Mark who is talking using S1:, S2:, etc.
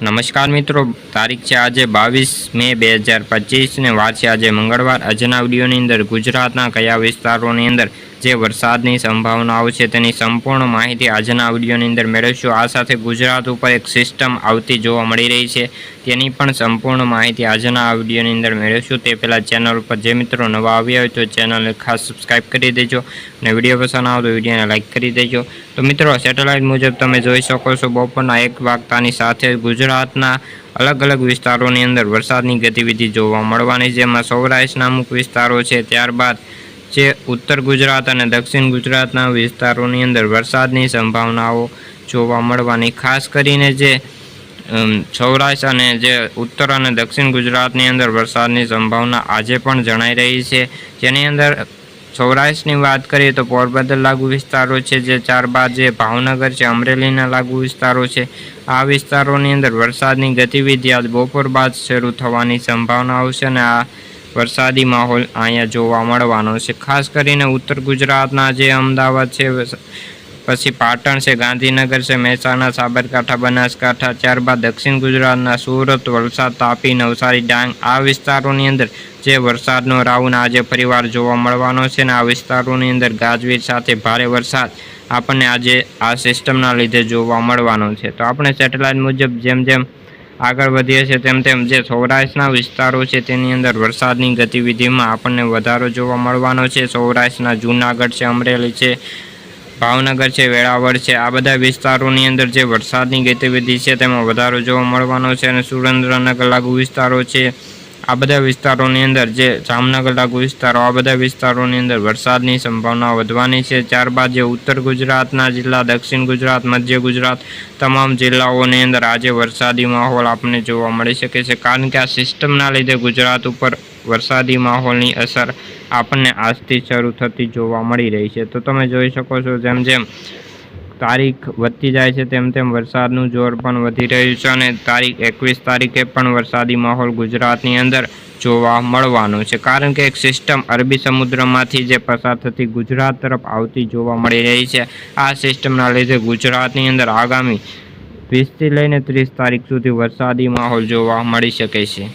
S1: નમસ્કાર મિત્રો. તારીખ છે આજે બાવીસ મે બે હજાર પચીસ ને વાર છે આજે મંગળવાર. આજના વિડીયોની અંદર ગુજરાતના કયા વિસ્તારોની અંદર જે વરસાદની સંભાવનાઓ છે તેની સંપૂર્ણ માહિતી આજના વિડીયોની અંદર મેળવીશું. આ સાથે ગુજરાત ઉપર એક સિસ્ટમ આવતી જોવા મળી રહી છે. તેની પણ સંપૂર્ણ માહિતી આજના આ વિડીયોની અંદર મેળવીશું. તે પહેલાં ચેનલ ઉપર જે મિત્રો નવા આવ્યા હોય તો ચેનલને ખાસ સબસ્ક્રાઈબ કરી દેજો અને વીડિયો પસંદ આવે તો વિડીયોને લાઇક કરી દેજો. તો મિત્રો, સેટેલાઇટ મુજબ તમે જોઈ શકો છો, બપોરના એક વાગતાની સાથે ગુજરાતના અલગ અલગ વિસ્તારોની અંદર વરસાદની ગતિવિધિ જોવા મળવાની જેમાં સૌરાષ્ટ્રના અમુક વિસ્તારો છે, ત્યારબાદ જે ઉત્તર ગુજરાત અને દક્ષિણ ગુજરાતના વિસ્તારોની અંદર વરસાદની સંભાવનાઓ જોવા મળવાની, ખાસ કરીને જે સૌરાષ્ટ્ર અને જે ઉત્તર અને દક્ષિણ ગુજરાતની અંદર વરસાદની સંભાવના આજે પણ જણાઈ રહી છે. જેની અંદર સૌરાષ્ટ્રની વાત કરીએ તો પોરબંદર લાગુ વિસ્તારો છે, જે ત્યારબાદ જે ભાવનગર છે, અમરેલીના લાગુ વિસ્તારો છે. આ વિસ્તારોની અંદર વરસાદની ગતિવિધિ આજ બપોર બાદ શરૂ થવાની સંભાવનાઓ છે અને આ વરસાદી માહોલ અહીંયા જોવા મળવાનો છે. ખાસ કરીને ઉત્તર ગુજરાતના જે અમદાવાદ છે પછી પાટણ છે, ગાંધીનગર છે, મહેસાણા, સાબરકાંઠા, બનાસકાંઠા, ત્યારબાદ દક્ષિણ ગુજરાતના સુરત, વલસાડ, તાપી, નવસારી, ડાંગ આ વિસ્તારોની અંદર જે વરસાદનો રાઉન્ડ આજે ફરીવાર જોવા મળવાનો છે ને આ વિસ્તારોની અંદર ગાજવીજ સાથે ભારે વરસાદ આપણને આજે આ સિસ્ટમના લીધે જોવા મળવાનો છે. તો આપણે સેટેલાઇટ મુજબ જેમ જેમ આગળ વધીએ છીએ તેમ તેમ જે સૌરાષ્ટ્રના વિસ્તારો છે તેની અંદર વરસાદની ગતિવિધિમાં આપણને વધારો જોવા મળવાનો છે. સૌરાષ્ટ્રના જૂનાગઢ છે, અમરેલી છે, ભાવનગર છે, વેળાવળ છે. આ બધા વિસ્તારોની અંદર જે વરસાદની ગતિવિધિ છે તેમાં વધારો જોવા મળવાનો છે અને સુરેન્દ્રનગર લાગુ વિસ્તારો છે. આ બધા વિસ્તારોની અંદર જે જામનગર લાગુ વિસ્તારો, આ બધા વિસ્તારોની અંદર વરસાદની સંભાવના વધવાની છે. ત્યારબાદ જે ઉત્તર ગુજરાતના જિલ્લા, દક્ષિણ ગુજરાત, મધ્ય ગુજરાત તમામ જિલ્લાઓની અંદર આજે વરસાદી માહોલ આપણને જોવા મળી શકે છે. કારણ કે આ સિસ્ટમના લીધે ગુજરાત ઉપર વરસાદી માહોલની અસર આપણને આજથી શરૂ થતી જોવા મળી રહી છે. તો તમે જોઈ શકો છો જેમ જેમ તારીખ વધતી જાય છે તેમ તેમ વરસાદનું જોર પણ વધી રહ્યું છે અને તારીખ એકવીસ તારીખે પણ વરસાદી માહોલ ગુજરાતની અંદર જોવા મળવાનો છે. કારણ કે એક સિસ્ટમ અરબી સમુદ્રમાંથી જે પસાર થતી ગુજરાત તરફ આવતી જોવા મળી રહી છે. આ સિસ્ટમના લીધે ગુજરાતની અંદર આગામી વીસથી લઈને ત્રીસ તારીખ સુધી વરસાદી માહોલ જોવા મળી શકે છે.